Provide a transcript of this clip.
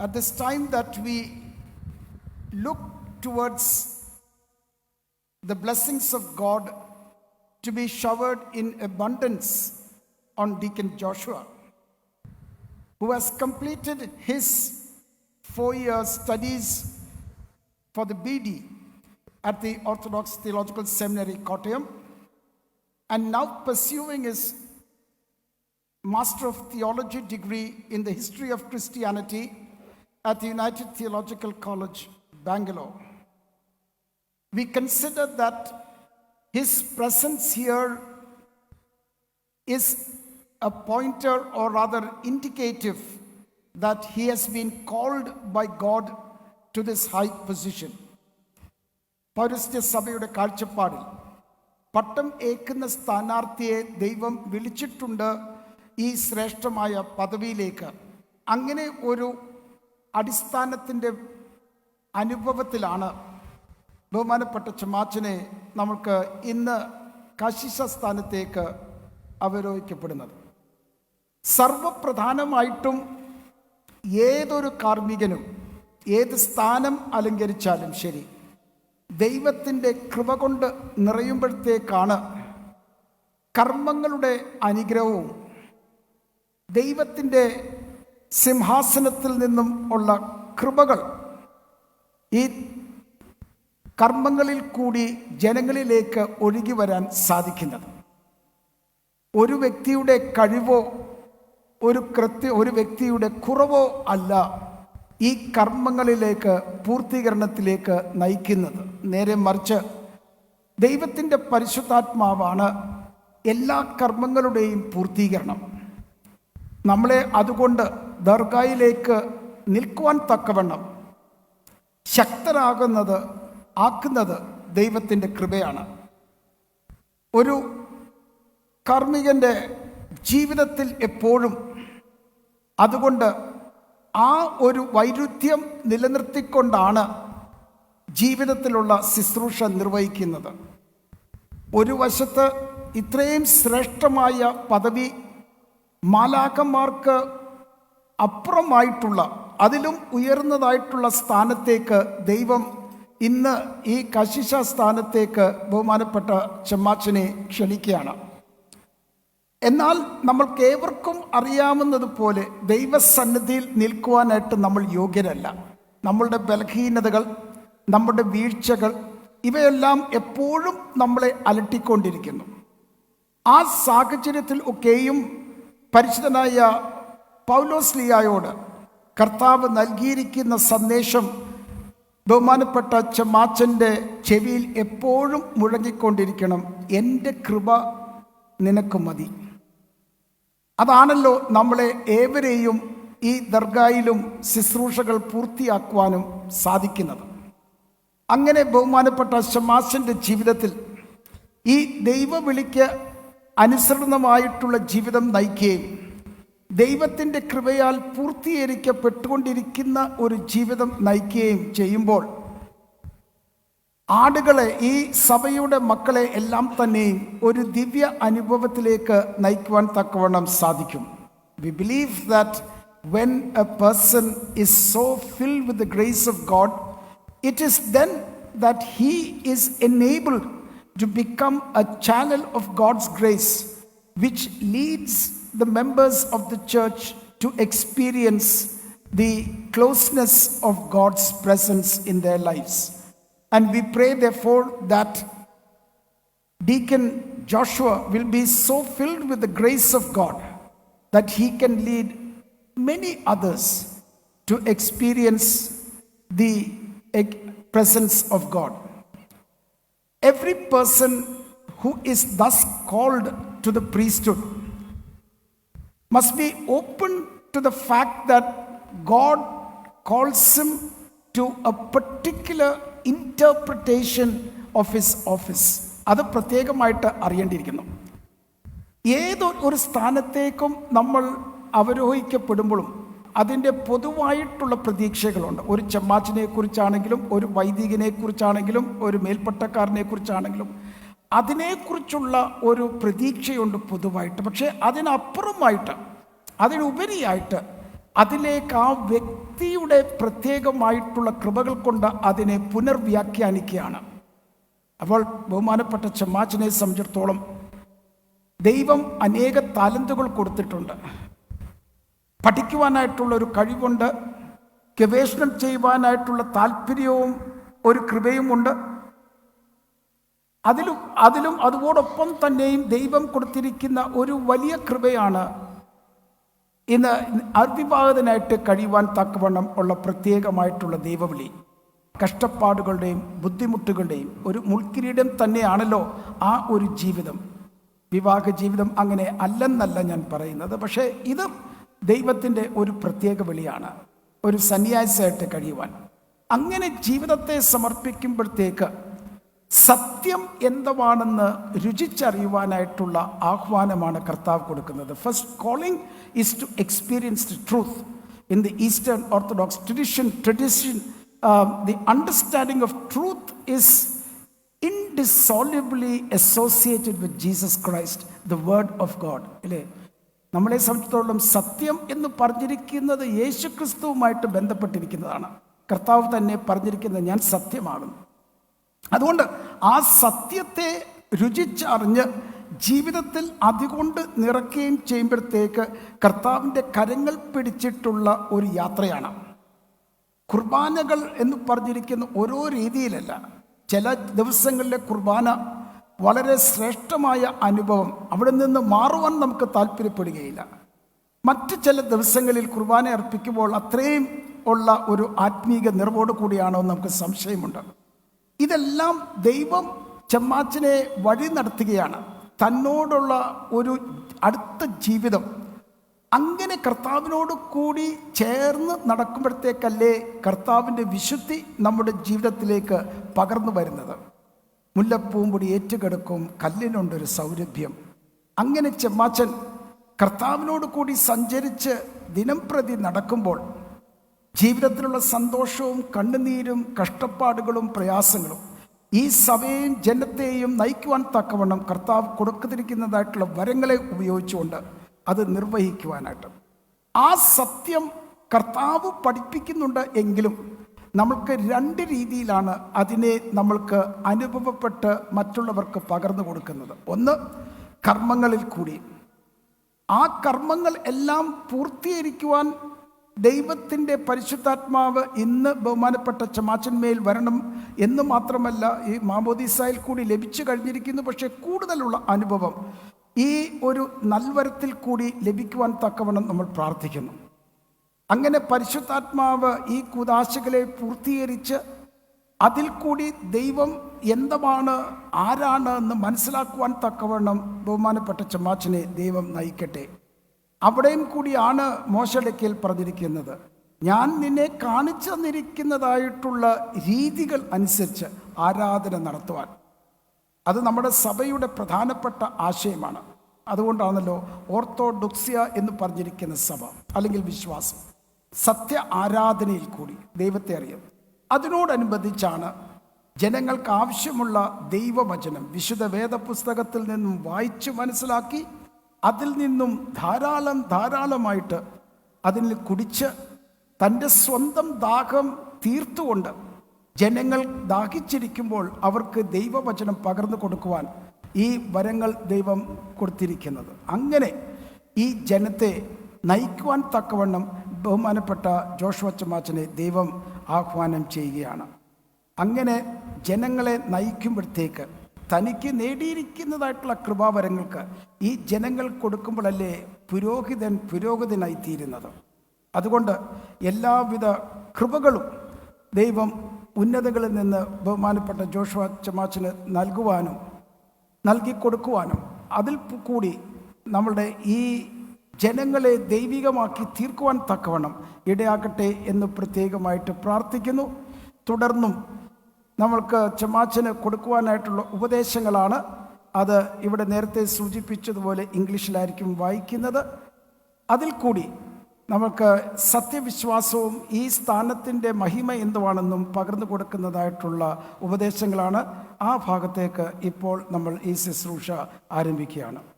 at this time that we look towards the blessings of God to be showered in abundance on Deacon Joshua, who has completed his four year studies for the BD at the Orthodox Theological Seminary, Kottayam, and now pursuing his Master of Theology degree in the history of Christianity at the United Theological College, Bangalore. We consider that his presence here is a pointer or rather indicative that he has been called by God to this high position. പൗരസ്ത്യ സഭയുടെ കാഴ്ചപ്പാടിൽ പട്ടം ഏക്കുന്ന സ്ഥാനാർത്ഥിയെ ദൈവം വിളിച്ചിട്ടുണ്ട് ഈ ശ്രേഷ്ഠമായ പദവിയിലേക്ക് അങ്ങനെ ഒരു അടിസ്ഥാനത്തിന്റെ അനുഭവത്തിലാണ് ബഹുമാനപ്പെട്ട ചുമാച്ചനെ നമുക്ക് ഇന്ന് കശിശ സ്ഥാനത്തേക്ക് അവരോഹിക്കപ്പെടുന്നത്. സർവപ്രധാനമായിട്ടും ഏതൊരു കാർമ്മികനും ഏത് സ്ഥാനം അലങ്കരിച്ചാലും ശരി ദൈവത്തിന്റെ കൃപ കൊണ്ട് നിറയുമ്പോഴത്തേക്കാണ് കർമ്മങ്ങളുടെ അനുഗ്രഹവും ദൈവത്തിന്റെ സിംഹാസനത്തിൽ നിന്നും ഉള്ള കൃപകൾ ഈ കർമ്മങ്ങളിൽ കൂടി ജനങ്ങളിലേക്ക് ഒഴുകി വരാൻ സാധിക്കുന്നത്. ഒരു വ്യക്തിയുടെ കഴിവോ ഒരു കൃത്യ ഒരു വ്യക്തിയുടെ കുറവോ അല്ല ഈ കർമ്മങ്ങളിലേക്ക് പൂർത്തീകരണത്തിലേക്ക് നയിക്കുന്നത്. നേരെ മറിച്ച് ദൈവത്തിന്റെ പരിശുദ്ധാത്മാവാണ് എല്ലാ കർമ്മങ്ങളുടെയും പൂർത്തീകരണം. നമ്മളെ അതുകൊണ്ട് ദർഗായിലേക്ക് നിൽക്കുവാൻ തക്കവണ്ണം ശക്തരാകുന്നത് ആക്കുന്നത് ദൈവത്തിന്റെ കൃപയാണ്. ഒരു കാർമ്മികന്റെ ജീവിതത്തിൽ എപ്പോഴും അതുകൊണ്ട് ആ ഒരു വൈരുദ്ധ്യം നിലനിർത്തിക്കൊണ്ടാണ് ജീവിതത്തിലുള്ള ശുശ്രൂഷ നിർവഹിക്കുന്നത്. ഒരു വശത്ത് ഇത്രയും ശ്രേഷ്ഠമായ പദവി മാലാക്കന്മാർക്ക് അപ്പുറമായിട്ടുള്ള അതിലും ഉയർന്നതായിട്ടുള്ള സ്ഥാനത്തേക്ക് ദൈവം ഇന്ന് ഈ കശിശ സ്ഥാനത്തേക്ക് ബഹുമാനപ്പെട്ട ചെമ്മാച്ചനെ ക്ഷണിക്കുകയാണ്. എന്നാൽ നമ്മൾക്ക് ഏവർക്കും അറിയാവുന്നതുപോലെ ദൈവസന്നിധിയിൽ നിൽക്കുവാനായിട്ട് നമ്മൾ യോഗ്യരല്ല. നമ്മളുടെ ബലഹീനതകൾ നമ്മുടെ വീഴ്ചകൾ ഇവയെല്ലാം എപ്പോഴും നമ്മളെ അലട്ടിക്കൊണ്ടിരിക്കുന്നു. ആ സാഹചര്യത്തിൽ ഒക്കെയും പരിശുദ്ധനായ പൗലോസ്ലിയായോട് കർത്താവ് നൽകിയിരിക്കുന്ന സന്ദേശം ബഹുമാനപ്പെട്ട ചമാച്ചന്റെ ചെവിയിൽ എപ്പോഴും മുഴങ്ങിക്കൊണ്ടിരിക്കണം. എന്റെ കൃപ നിനക്ക് മതി. അതാണല്ലോ നമ്മളെ ഏവരെയും ഈ ദർഗായിലും ശുശ്രൂഷകൾ പൂർത്തിയാക്കുവാനും സാധിക്കുന്നത്. അങ്ങനെ ബഹുമാനപ്പെട്ട ഷമാസിന്റെ ജീവിതത്തിൽ ഈ ദൈവവിളിക്ക് അനുസൃതമായിട്ടുള്ള ജീവിതം നയിക്കുകയും ദൈവത്തിന്റെ കൃപയാൽ പൂർത്തീകരിക്കപ്പെട്ടുകൊണ്ടിരിക്കുന്ന ഒരു ജീവിതം നയിക്കുകയും ചെയ്യുമ്പോൾ ആടുകളെ ഈ സഭയുടെ മക്കളെ എല്ലാം തന്നെയും ഒരു ദിവ്യ അനുഭവത്തിലേക്ക് നയിക്കുവാൻ തക്കവണ്ണം സാധിക്കും. We believe that when a person is so fill with the grace of God it is then that he is enabled to become a channel of God's grace which leads the members of the church to experience the closeness of God's presence in their lives. And we pray, therefore, that Deacon Joshua will be so filled with the grace of God that he can lead many others to experience the presence of God. Every person who is thus called to the priesthood must be open to the fact that God calls him to a particular interpretation of his office. അത് പ്രത്യേകമായിട്ട് അറിയേണ്ടിയിരിക്കുന്നു ഏത് ഒരു സ്ഥാനത്തേക്കും നമ്മൾ അവരോഹിക്കപ്പെടുമ്പോഴും അതിന്റെ പൊതുവായിട്ടുള്ള പ്രതീക്ഷകളുണ്ട് ഒരു ചെമ്മാച്ചിനെ കുറിച്ചാണെങ്കിലും ഒരു വൈദികനെ കുറിച്ചാണെങ്കിലും ഒരു മേൽപ്പട്ടക്കാരനെ കുറിച്ചാണെങ്കിലും അതിനെക്കുറിച്ചുള്ള ഒരു പ്രതീക്ഷയുണ്ട് പൊതുവായിട്ട്. പക്ഷേ അതിനപ്പുറമായിട്ട് അതിനുപരിയായിട്ട് അതിലേക്ക് ആ വ്യക്തിയുടെ പ്രത്യേകമായിട്ടുള്ള കൃപകൾ കൊണ്ട് അതിനെ പുനർവ്യാഖ്യാനിക്കുകയാണ്. അപ്പോൾ ബഹുമാനപ്പെട്ട ചെമ്മാച്ചനെ സംബന്ധിച്ചിടത്തോളം ദൈവം അനേക താലന്തുകൾ കൊടുത്തിട്ടുണ്ട്. പഠിക്കുവാനായിട്ടുള്ള ഒരു കഴിവുണ്ട് ഗവേഷണം ചെയ്യുവാനായിട്ടുള്ള താല്പര്യവും ഒരു കൃപയുമുണ്ട്. അതിലും അതിലും അതോടൊപ്പം തന്നെയും ദൈവം കൊടുത്തിരിക്കുന്ന ഒരു വലിയ കൃപയാണ് ഇന്ന് അവിവാഹിതനായിട്ട് കഴിയുവാൻ തക്കവണ്ണം ഉള്ള പ്രത്യേകമായിട്ടുള്ള ദൈവവിളി. കഷ്ടപ്പാടുകളുടെയും ബുദ്ധിമുട്ടുകളുടെയും ഒരു മുൾക്കിരീടം തന്നെയാണല്ലോ ആ ഒരു ജീവിതം. വിവാഹ ജീവിതം അങ്ങനെ അല്ലെന്നല്ല ഞാൻ പറയുന്നത്. പക്ഷേ ഇത് ദൈവത്തിന്റെ ഒരു പ്രത്യേക വിളിയാണ്. ഒരു സന്യാസിയായിട്ട് കഴിയുവാൻ. അങ്ങനെ ജീവിതത്തെ സമർപ്പിക്കുമ്പോഴത്തേക്ക് സത്യം എന്തുവാണെന്ന് രുചിച്ചറിയുവാനായിട്ടുള്ള ആഹ്വാനമാണ് കർത്താവ് കൊടുക്കുന്നത്. First calling is to experience the truth in the Eastern Orthodox tradition tradition the understanding of truth is indissolubly associated with Jesus Christ the word of God അല്ലേ? നമ്മളെ സംബന്ധിച്ചിടത്തോളം സത്യം എന്ന് പറഞ്ഞിരിക്കുന്നത് യേശു ക്രിസ്തുവുമായിട്ട് ബന്ധപ്പെട്ടിരിക്കുന്നതാണ്. കർത്താവ് തന്നെ പറഞ്ഞിരിക്കുന്നത് ഞാൻ സത്യമാകുന്നു. അതുകൊണ്ട് ആ സത്യത്തെ രുചിച്ചറിഞ്ഞ് ജീവിതത്തിൽ അതുകൊണ്ട് നിറയ്ക്കുകയും ചെയ്യുമ്പോഴത്തേക്ക് കർത്താവിന്റെ കരങ്ങൾ പിടിച്ചിട്ടുള്ള ഒരു യാത്രയാണ്. കുർബാനകൾ എന്ന് പറഞ്ഞിരിക്കുന്ന ഓരോ രീതിയിലല്ല. ചില ദിവസങ്ങളിലെ കുർബാന വളരെ ശ്രേഷ്ഠമായ അനുഭവം അവിടെ നിന്ന് മാറുവാൻ നമുക്ക് താല്പര്യപ്പെടുകയില്ല. മറ്റ് ചില ദിവസങ്ങളിൽ കുർബാന അർപ്പിക്കുമ്പോൾ അത്രയും ഉള്ള ഒരു ആത്മീക നിറവോട് കൂടിയാണോ നമുക്ക് സംശയമുണ്ട്. ഇതെല്ലാം ദൈവം ചെമ്മാച്ചിനെ വഴി നടത്തുകയാണ്. തന്നോടുള്ള ഒരു അടുത്ത ജീവിതം. അങ്ങനെ കർത്താവിനോട് കൂടി ചേർന്ന് നടക്കുമ്പോഴത്തേക്കല്ലേ കർത്താവിന്റെ വിശുദ്ധി നമ്മുടെ ജീവിതത്തിലേക്ക് പകർന്നു വരുന്നത്. മുല്ലപ്പൂമ്പൊടി ഏറ്റുകിടക്കും കല്ലിനുണ്ടൊരു സൗരഭ്യം. അങ്ങനെ ചെമ്മാച്ചൻ കർത്താവിനോട് കൂടി സഞ്ചരിച്ച് ദിനം പ്രതി നടക്കുമ്പോൾ ജീവിതത്തിലുള്ള സന്തോഷവും കണ്ണുനീരും കഷ്ടപ്പാടുകളും പ്രയാസങ്ങളും ഈ സഭയെയും ജനത്തെയും നയിക്കുവാൻ തക്കവണ്ണം കർത്താവ് കൊടുത്തിരിക്കുന്നതായിട്ടുള്ള വരങ്ങളെ ഉപയോഗിച്ചുകൊണ്ട് അത് നിർവഹിക്കുവാനായിട്ട്. ആ സത്യം കർത്താവ് പഠിപ്പിക്കുന്നുണ്ട് എങ്കിലും നമ്മൾക്ക് രണ്ട് രീതിയിലാണ് അതിനെ നമ്മൾക്ക് അനുഭവപ്പെട്ട് മറ്റുള്ളവർക്ക് പകർന്നു കൊടുക്കുന്നത്. ഒന്ന് കർമ്മങ്ങളിൽ കൂടി. ആ കർമ്മങ്ങൾ എല്ലാം പൂർത്തീകരിക്കുവാൻ ദൈവത്തിന്റെ പരിശുദ്ധാത്മാവ് ഇന്ന് ബഹുമാനപ്പെട്ട ചമാച്ചന്മേൽ വരണം എന്ന് മാത്രമല്ല ഈ മാമോദീസായിൽ കൂടി ലഭിച്ചു കഴിഞ്ഞിരിക്കുന്നു. പക്ഷേ കൂടുതലുള്ള അനുഭവം ഈ ഒരു നൽവരത്തിൽ കൂടി ലഭിക്കുവാൻ തക്കവണ്ണം നമ്മൾ പ്രാർത്ഥിക്കുന്നു. അങ്ങനെ പരിശുദ്ധാത്മാവ് ഈ കുദാശകളെ പൂർത്തീകരിച്ച് അതിൽ കൂടി ദൈവം എന്താണ് ആരാണ് എന്ന് മനസ്സിലാക്കുവാൻ തക്കവണ്ണം ബഹുമാനപ്പെട്ട ചമ്മാച്ചനെ ദൈവം നയിക്കട്ടെ. അവിടെയും കൂടിയാണ് മോശടക്കിൽ പറഞ്ഞിരിക്കുന്നത് ഞാൻ നിന്നെ കാണിച്ചു തന്നിരിക്കുന്നതായിട്ടുള്ള രീതികൾ അനുസരിച്ച് ആരാധന നടത്തുവാൻ. അത് നമ്മുടെ സഭയുടെ പ്രധാനപ്പെട്ട ആശയമാണ്. അതുകൊണ്ടാണല്ലോ ഓർത്തോഡോക്സിയ എന്ന് പറഞ്ഞിരിക്കുന്ന സഭ അല്ലെങ്കിൽ വിശ്വാസം സത്യ ആരാധനയിൽ കൂടി ദൈവത്തെ അറിയും അതിനോടനുബന്ധിച്ചാണ് ജനങ്ങൾക്ക് ആവശ്യമുള്ള ദൈവവചനം വിശുദ്ധ വേദപുസ്തകത്തിൽ നിന്നും വായിച്ചു മനസ്സിലാക്കി അതിൽ നിന്നും ധാരാളം ധാരാളമായിട്ട് അതിൽ കുടിച്ച് തന്റെ സ്വന്തം ദാഹം തീർത്തുകൊണ്ട് ജനങ്ങൾ ദാഹിച്ചിരിക്കുമ്പോൾ അവർക്ക് ദൈവവചനം പകർന്നു കൊടുക്കുവാൻ ഈ വരങ്ങൾ ദൈവം കൊടുത്തിരിക്കുന്നത്. അങ്ങനെ ഈ ജനത്തെ നയിക്കുവാൻ തക്കവണ്ണം ബഹുമാനപ്പെട്ട ജോഷുവ ദൈവം ആഹ്വാനം ചെയ്യുകയാണ്. അങ്ങനെ ജനങ്ങളെ നയിക്കുമ്പോഴത്തേക്ക് തനിക്ക് നേടിയിരിക്കുന്നതായിട്ടുള്ള കൃപാവരങ്ങൾക്ക് ഈ ജനങ്ങൾ കൊടുക്കുമ്പോഴല്ലേ പുരോഹിതൻ പുരോഹിതനായി തീരുന്നത് അതുകൊണ്ട് എല്ലാവിധ കൃപകളും ദൈവം ഉന്നതകളിൽ നിന്ന് ബഹുമാനപ്പെട്ട ജോഷുവ ചമാച്ചിന് നൽകുവാനും നൽകിക്കൊടുക്കുവാനും അതിൽ കൂടി നമ്മളുടെ ഈ ജനങ്ങളെ ദൈവികമാക്കി തീർക്കുവാൻ തക്കവണ്ണം ഇടയാക്കട്ടെ എന്ന് പ്രത്യേകമായിട്ട് പ്രാർത്ഥിക്കുന്നു. തുടർന്നും നമ്മൾക്ക് ചമാച്ചന് കൊടുക്കുവാനായിട്ടുള്ള ഉപദേശങ്ങളാണ്. അത് ഇവിടെ നേരത്തെ സൂചിപ്പിച്ചതുപോലെ ഇംഗ്ലീഷിലായിരിക്കും വായിക്കുന്നത്. അതിൽ കൂടി നമുക്ക് സത്യവിശ്വാസവും ഈ സ്ഥാനത്തിന്റെ മഹിമ എന്തുവാണെന്നും പകർന്നു കൊടുക്കുന്നതായിട്ടുള്ള ഉപദേശങ്ങളാണ്. ആ ഭാഗത്തേക്ക് ഇപ്പോൾ നമ്മൾ ഈ ശുശ്രൂഷ ആരംഭിക്കുകയാണ്.